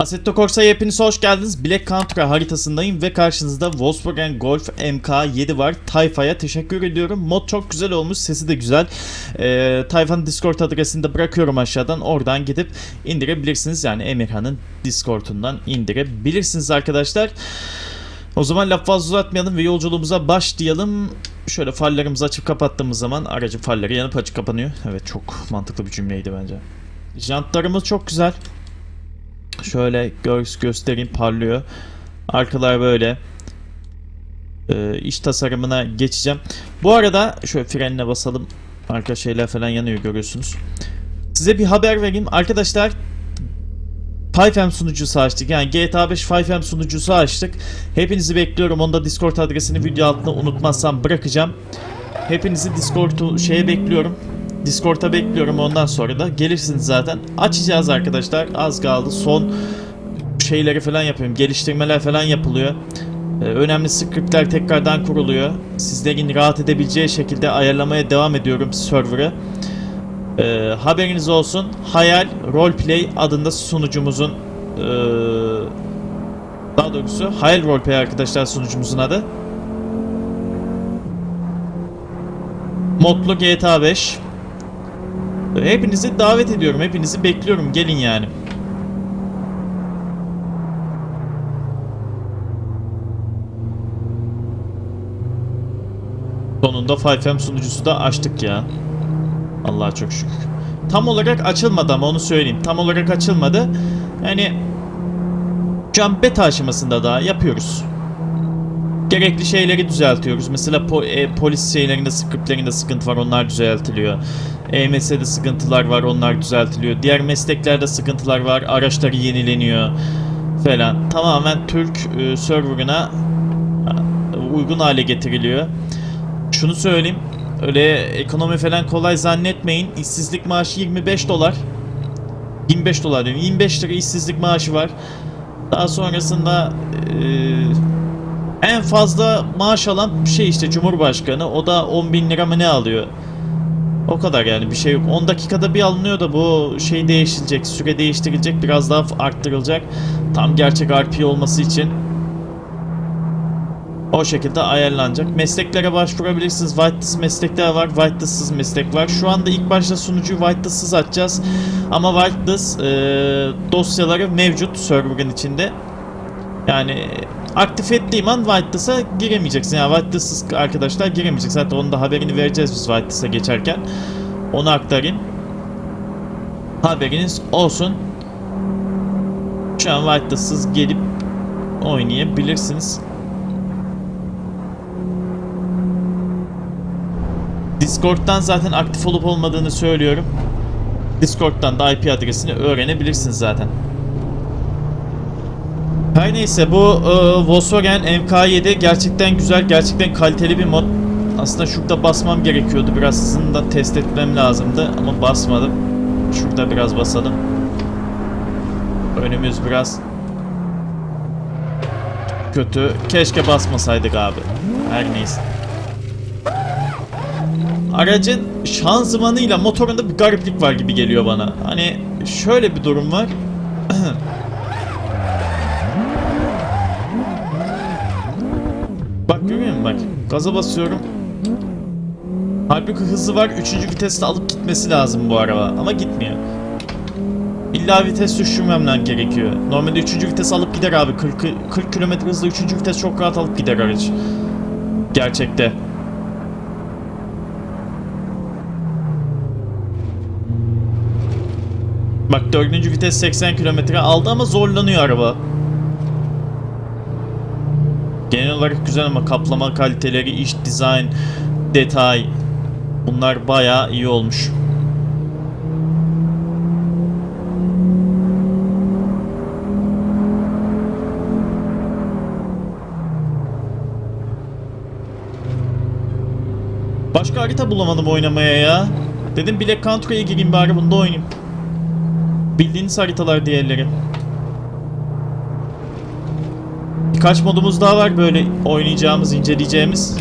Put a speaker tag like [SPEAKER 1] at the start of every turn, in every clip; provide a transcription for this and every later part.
[SPEAKER 1] Assetto Corsa'ya hepiniz hoş geldiniz. Black Country haritasındayım ve karşınızda Volkswagen Golf MK7 var. Tayfa'ya teşekkür ediyorum. Mod çok güzel olmuş, sesi de güzel. Ee, Tayfa'nın Discord adresini de bırakıyorum aşağıdan. Oradan gidip indirebilirsiniz. Yani Emirhan'ın Discord'undan indirebilirsiniz arkadaşlar. O zaman laf fazla uzatmayalım ve yolculuğumuza başlayalım. Şöyle farlarımızı açıp kapattığımız zaman aracın farları yanıp açık kapanıyor. Evet çok mantıklı bir cümleydi bence. Jantlarımız çok güzel. Şöyle gö- göstereyim parlıyor. Arkalar böyle. Ee, iç tasarımına geçeceğim. Bu arada şöyle frenine basalım. Arka şeyler falan yanıyor görüyorsunuz. Size bir haber vereyim. Arkadaşlar 5M sunucusu açtık. Yani GTA 5 5M sunucusu açtık. Hepinizi bekliyorum. Onda Discord adresini video altına unutmazsam bırakacağım. Hepinizi Discord'u şeye bekliyorum. Discord'a bekliyorum ondan sonra da gelirsiniz zaten. Açacağız arkadaşlar. Az kaldı. Son şeyleri falan yapıyorum. Geliştirmeler falan yapılıyor. Ee, önemli scriptler tekrardan kuruluyor. Sizlerin rahat edebileceği şekilde ayarlamaya devam ediyorum server'ı. Ee, haberiniz olsun. Hayal Roleplay adında sunucumuzun ee, daha doğrusu Hayal Roleplay arkadaşlar sunucumuzun adı. Modlu GTA 5. Hepinizi davet ediyorum. Hepinizi bekliyorum. Gelin yani. Sonunda 5M sunucusu da açtık ya. Allah'a çok şükür. Tam olarak açılmadı ama onu söyleyeyim. Tam olarak açılmadı. Yani şu an beta aşamasında daha yapıyoruz. Gerekli şeyleri düzeltiyoruz. Mesela po- e, polis şeylerinde, scriptlerinde sıkıntı var. Onlar düzeltiliyor. EMS'de sıkıntılar var. Onlar düzeltiliyor. Diğer mesleklerde sıkıntılar var. Araçları yenileniyor falan. Tamamen Türk e, serverına e, uygun hale getiriliyor. Şunu söyleyeyim. Öyle ekonomi falan kolay zannetmeyin. İşsizlik maaşı 25 dolar. 25 dolar diyorum. 25 lira işsizlik maaşı var. Daha sonrasında eee, en fazla maaş alan şey işte Cumhurbaşkanı. O da 10 bin lira mı ne alıyor? O kadar yani bir şey yok. 10 dakikada bir alınıyor da bu şey değiştirecek, süre değiştirilecek, biraz daha arttırılacak. Tam gerçek RP olması için o şekilde ayarlanacak. Mesleklere başvurabilirsiniz. Whitelist meslekler var. Whitelistsız meslek var. Şu anda ilk başta sunucuyu whitelistsız açacağız. Ama whitelist e, dosyaları mevcut server'ın içinde. Yani aktif ettiğim an whitelist'a giremeyeceksin. Yani whitelistsiz arkadaşlar giremeyecek. Zaten onun da haberini vereceğiz biz whitelist'a geçerken. Onu aktarayım. Haberiniz olsun. Şu an whitelistsiz gelip oynayabilirsiniz. Discord'dan zaten aktif olup olmadığını söylüyorum. Discord'dan da IP adresini öğrenebilirsiniz zaten. Her neyse bu e, Volkswagen MK7 gerçekten güzel, gerçekten kaliteli bir mod. Aslında şurada basmam gerekiyordu. Biraz hızını da test etmem lazımdı ama basmadım. Şurada biraz basalım. Önümüz biraz kötü. Keşke basmasaydık abi. Her neyse. Aracın şanzımanıyla motorunda bir gariplik var gibi geliyor bana. Hani şöyle bir durum var. görüyor musun bak. Gaza basıyorum. Halbuki hızı var. Üçüncü viteste alıp gitmesi lazım bu araba. Ama gitmiyor. İlla vites düşürmemden gerekiyor. Normalde üçüncü vites alıp gider abi. 40, 40 km hızla üçüncü vites çok rahat alıp gider araç. Gerçekte. Bak dördüncü vites 80 kilometre aldı ama zorlanıyor araba. Genel olarak güzel ama kaplama kaliteleri, iç dizayn, detay bunlar bayağı iyi olmuş. Başka harita bulamadım oynamaya ya. Dedim Black Country'ye gireyim bari bunda oynayayım. Bildiğiniz haritalar diğerleri. Birkaç modumuz daha var böyle oynayacağımız, inceleyeceğimiz.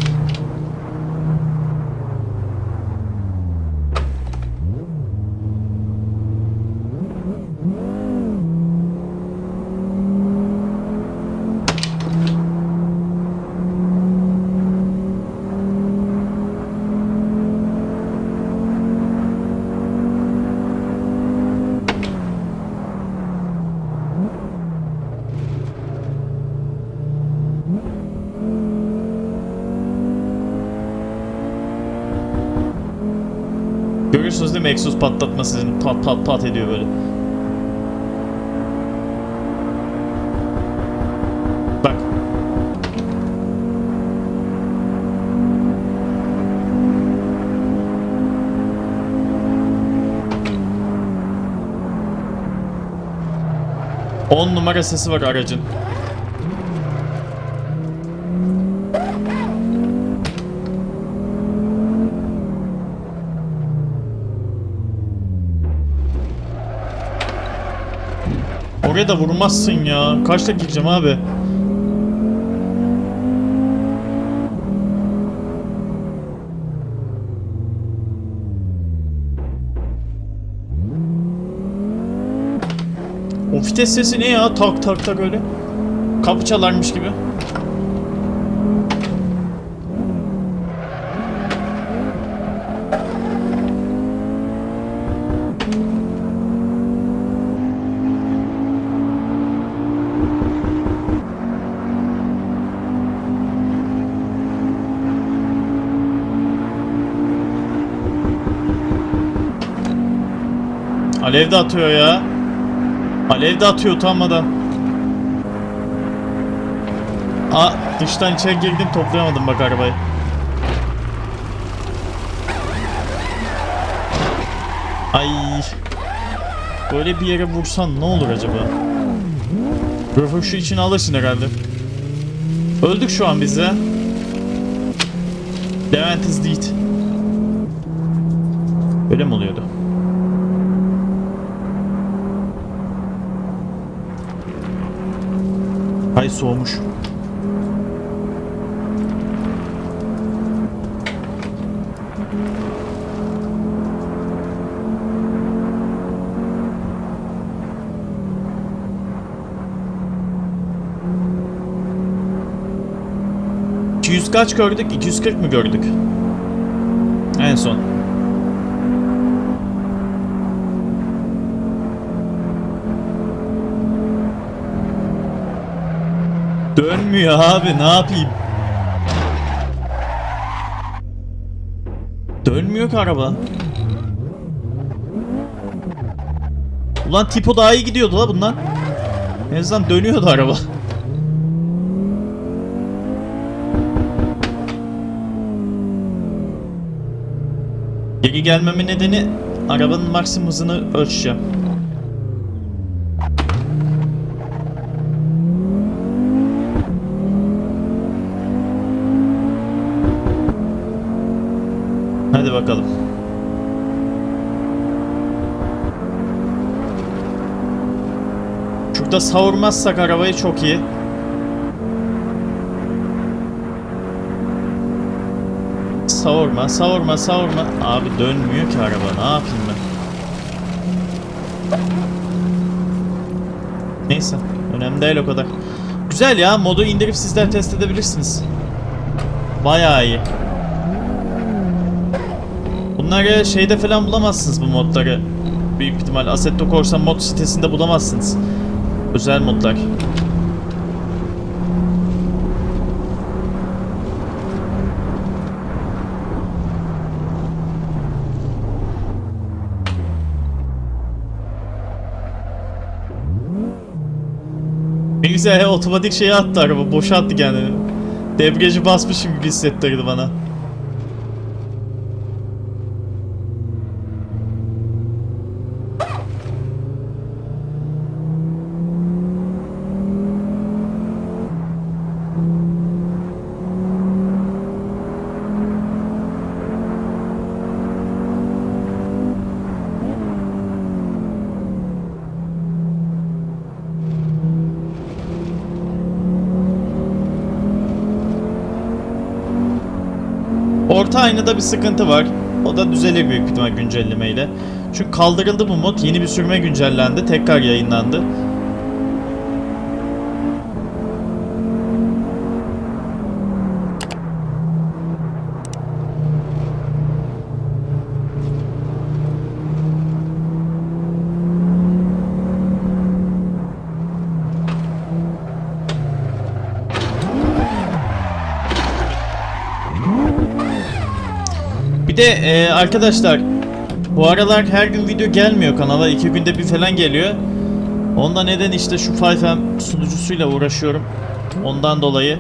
[SPEAKER 1] Duyuyorsunuz değil mi egzoz patlatma sizin pat pat pat ediyor böyle. Bak. On numara sesi var aracın. Oraya da vurmazsın ya. Kaçta gireceğim abi? O vites sesi ne ya? Tak tak tak öyle. Kapı çalarmış gibi. Alev de atıyor ya. Alev de atıyor utanmadan. Aa dıştan içeri girdim toplayamadım bak arabayı. Ay. Böyle bir yere vursan ne olur acaba? Röfoşu için alırsın herhalde. Öldük şu an biz ya. Levent is dead. Öyle mi oluyordu? Hay soğumuş. ...200 kaç gördük? 240 mı gördük? En son. Dönmüyor abi ne yapayım? Dönmüyor ki araba. Ulan tipo daha iyi gidiyordu la bundan. En azından dönüyordu araba. Geri gelmeme nedeni arabanın maksimum hızını ölçeceğim. Hadi bakalım. Şurada savurmazsak arabayı çok iyi. Savurma, savurma, savurma. Abi dönmüyor ki araba. Ne yapayım ben? Neyse. Önemli değil o kadar. Güzel ya. Modu indirip sizler test edebilirsiniz. Bayağı iyi. Bunları şeyde falan bulamazsınız bu modları. Büyük ihtimal Assetto Corsa mod sitesinde bulamazsınız. Özel modlar. Ne güzel otomatik şeye attı araba. Boşa attı kendini. Debriyajı basmışım gibi hissettirdi bana. Aynada bir sıkıntı var. O da düzelir büyük ihtimal güncellemeyle. Çünkü kaldırıldı bu mod. Yeni bir sürme güncellendi. Tekrar yayınlandı. Bir de e, arkadaşlar Bu aralar her gün video gelmiyor kanala. iki günde bir falan geliyor. Ondan neden işte şu 5M sunucusuyla uğraşıyorum. Ondan dolayı.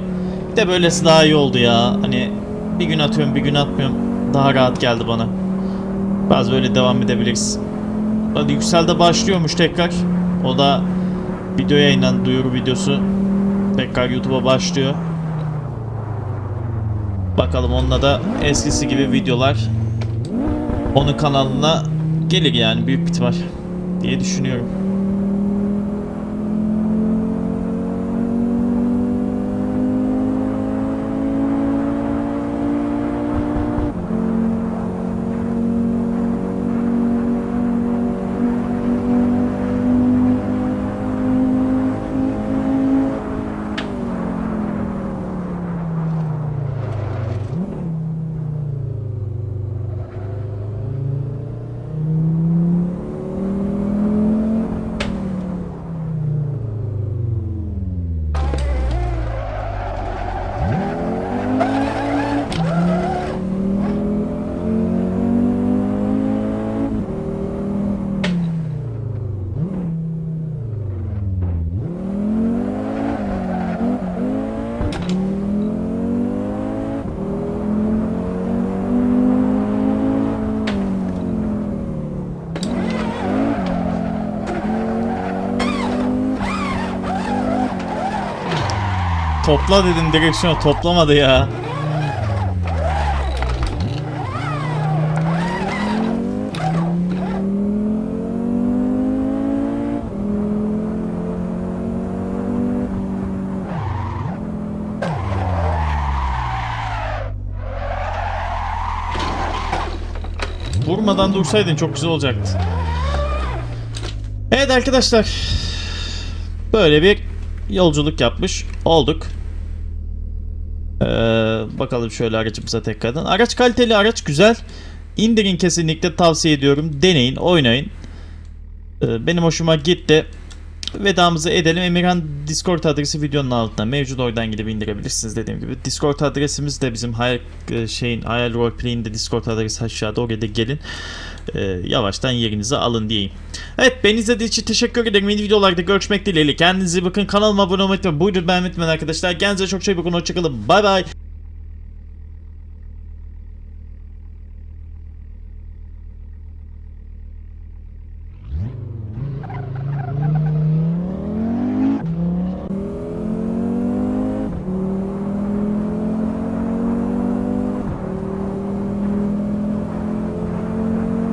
[SPEAKER 1] Bir de böylesi daha iyi oldu ya. Hani bir gün atıyorum bir gün atmıyorum. Daha rahat geldi bana. Biraz böyle devam edebiliriz. Hadi Yüksel de başlıyormuş tekrar. O da video yayınlandı duyuru videosu. Tekrar YouTube'a başlıyor. Bakalım onunla da eskisi gibi videolar onun kanalına gelir yani büyük bir ihtimal diye düşünüyorum. Topla dedim direksiyonu toplamadı ya. Vurmadan dursaydın çok güzel olacaktı. Evet arkadaşlar. Böyle bir yolculuk yapmış olduk. Ee, bakalım şöyle aracımıza tekrardan. Araç kaliteli, araç güzel. İndirin kesinlikle tavsiye ediyorum. Deneyin, oynayın. Ee, benim hoşuma gitti. Vedamızı edelim. Emirhan Discord adresi videonun altında mevcut oradan gidip indirebilirsiniz dediğim gibi. Discord adresimiz de bizim hayal e, şeyin hayal roleplay'in de Discord adresi aşağıda oraya da gelin. Ee, yavaştan yerinizi alın diyeyim. Evet beni izlediğiniz için teşekkür ederim. Yeni videolarda görüşmek dileğiyle. Kendinize bakın. Kanalıma abone olmayı unutmayın. Buyurun beğenmeyi unutmayın arkadaşlar. Kendinize çok şey bakın. Hoşçakalın. Bay bay.